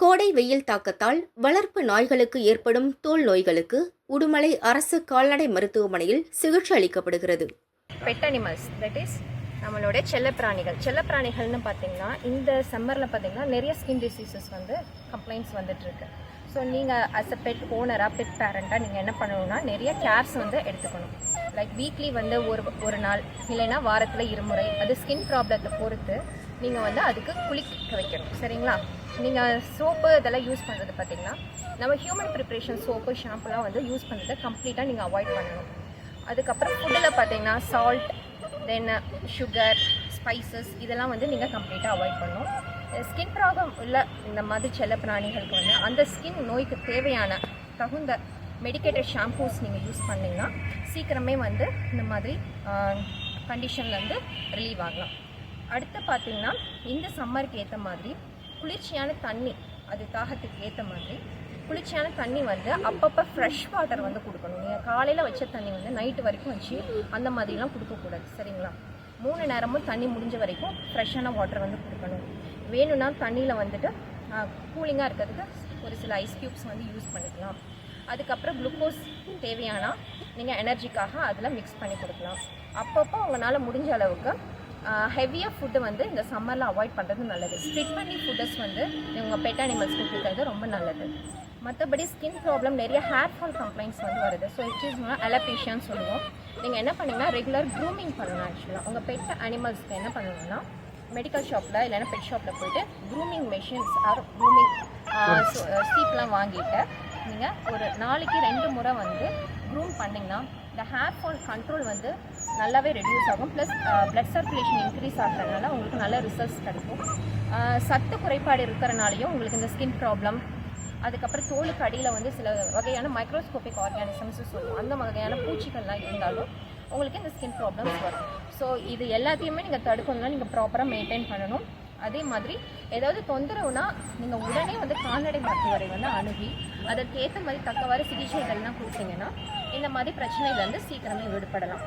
கோடை வெயில் தாக்கத்தால் வளர்ப்பு நாய்களுக்கு ஏற்படும் தோல் நோய்களுக்கு உடுமலை அரசு கால்நடை மருத்துவமனையில் சிகிச்சை அளிக்கப்படுகிறது. பெட் அனிமல்ஸ் தட் இஸ் நம்மளுடைய செல்லப்பிராணிகள். செல்லப்பிராணிகள்னு பார்த்தீங்கன்னா இந்த சம்மரில் பார்த்தீங்கன்னா நிறைய ஸ்கின் டிசீசஸ் வந்து கம்ப்ளைண்ட்ஸ் வந்துட்டு இருக்கு. ஸோ நீங்கள் அஸ் அ பெட் ஓனராக பெட் பேரண்ட்டாக நீங்கள் என்ன பண்ணணும்னா நிறைய கேர்ஸ் வந்து எடுத்துக்கணும். லைக் வீக்லி வந்து ஒரு ஒரு நாள் இல்லைன்னா வாரத்தில் இருமுறை அது ஸ்கின் ப்ராப்ளத்தை பொறுத்து நீங்கள் வந்து அதுக்கு குளிக்க வைக்கணும். சரிங்களா? நீங்கள் சோப்பு இதெல்லாம் யூஸ் பண்ணுறது பார்த்தீங்கன்னா நம்ம ஹியூமன் ப்ரிப்ரேஷன் சோப்பு ஷாம்புலாம் வந்து யூஸ் பண்ணுறதை கம்ப்ளீட்டாக நீங்கள் அவாய்ட் பண்ணணும். அதுக்கப்புறம் ஃபுட்டில் பார்த்தீங்கன்னா சால்ட் தென் சுகர் ஸ்பைசஸ் இதெல்லாம் வந்து நீங்கள் கம்ப்ளீட்டாக அவாய்ட் பண்ணணும். ஸ்கின் ப்ராப்ளம் உள்ள இந்த மாதிரி செல்ல பிராணிகளுக்கு வந்து அந்த ஸ்கின் நோய்க்கு தேவையான தகுந்த மெடிக்கேட்டட் ஷாம்பூஸ் நீங்கள் யூஸ் பண்ணிங்கன்னா சீக்கிரமே வந்து இந்த மாதிரி கண்டிஷன்லேருந்து ரிலீவ் ஆகலாம். அடுத்து பார்த்தீங்கன்னா இந்த சம்மருக்கு ஏற்ற மாதிரி குளிர்ச்சியான தண்ணி அது தாகத்துக்கு ஏற்ற மாதிரி குளிர்ச்சியான தண்ணி வந்து அப்பப்போ ஃப்ரெஷ் வாட்டர் வந்து கொடுக்கணும். நீங்கள் காலையில் வச்ச தண்ணி வந்து நைட்டு வரைக்கும் வச்சு அந்த மாதிரிலாம் கொடுக்கக்கூடாது சரிங்களா? மூணு நேரமும் தண்ணி முடிஞ்ச வரைக்கும் ஃப்ரெஷ்ஷான வாட்டர் வந்து கொடுக்கணும். வேணும்னா தண்ணியில் வந்துட்டு கூலிங்காக இருக்கிறதுக்கு ஒரு சில ஐஸ் க்யூப்ஸ் வந்து யூஸ் பண்ணிக்கலாம். அதுக்கப்புறம் குளுக்கோஸ் தேவையானால் நீங்கள் எனர்ஜிக்காக அதில் மிக்ஸ் பண்ணி கொடுக்கலாம். அப்பப்போ உங்களால் முடிஞ்ச அளவுக்கு ஹெவியாக ஃபுட்டு வந்து இந்த சம்மரில் அவாய்ட் பண்ணுறது நல்லது. ஸ்ப்ளிட் பண்ணி ஃபுட்டஸ் வந்து உங்கள் பெட் அனிமல்ஸ்க்கு கொடுக்கறது ரொம்ப நல்லது. மற்றபடி ஸ்கின் ப்ராப்ளம் நிறைய ஹேர் ஃபால் கம்ப்ளைண்ட்ஸ் வந்து வருது. ஸோ இட் இஸ் அலபேஷியான்னு சொல்லுவோம். நீங்கள் என்ன பண்ணுங்கன்னா ரெகுலர் க்ரூமிங் பண்ணணும் ஆக்சுவலாக உங்கள் பெட் அனிமல்ஸ்க்கு என்ன பண்ணணும்னா மெடிக்கல் ஷாப்பில் இல்லைன்னா பெட் ஷாப்பில் போயிட்டு க்ரூமிங் மெஷின்ஸ் ஆர் க்ரூமிங் சீப்லாம் வாங்கிட்டு நீங்கள் ஒரு நாளைக்கு ரெண்டு முறை வந்து க்ரூம் பண்ணிங்கன்னா இந்த ஹேர் ஃபால் கண்ட்ரோல் வந்து நல்லாவே ரெடியூஸ் ஆகும். ப்ளஸ் ப்ளட் சர்க்குலேஷன் இன்க்ரீஸ் ஆகிறதுனால உங்களுக்கு நல்ல ரிசல்ட்ஸ் கிடைக்கும். சத்து குறைபாடு இருக்கிறனாலையும் உங்களுக்கு இந்த ஸ்கின் ப்ராப்ளம் அதுக்கப்புறம் தோலுக்கு அடியில் வந்து சில வகையான மைக்ரோஸ்கோபிக் ஆர்கானிசம்ஸ் சொல்லுவோம். அந்த வகையான பூச்சிகள்லாம் இருந்தாலும் உங்களுக்கு இந்த ஸ்கின் ப்ராப்ளம்ஸ் வரும். ஸோ இது எல்லாத்தையுமே நீங்கள் தடுக்கணும்னா நீங்கள் ப்ராப்பராக மெயின்டைன் பண்ணணும். அதே மாதிரி ஏதாவது தொந்தரவுனா நீங்கள் உடனே வந்து கால்நடை மருத்துவரை வந்து அணுகி அதற்கு ஏற்ற மாதிரி தக்கவாறு சிகிச்சைகள்லாம் கொடுத்தீங்கன்னா இந்த மாதிரி பிரச்சனையிலேருந்து சீக்கிரமே விடுபடலாம்.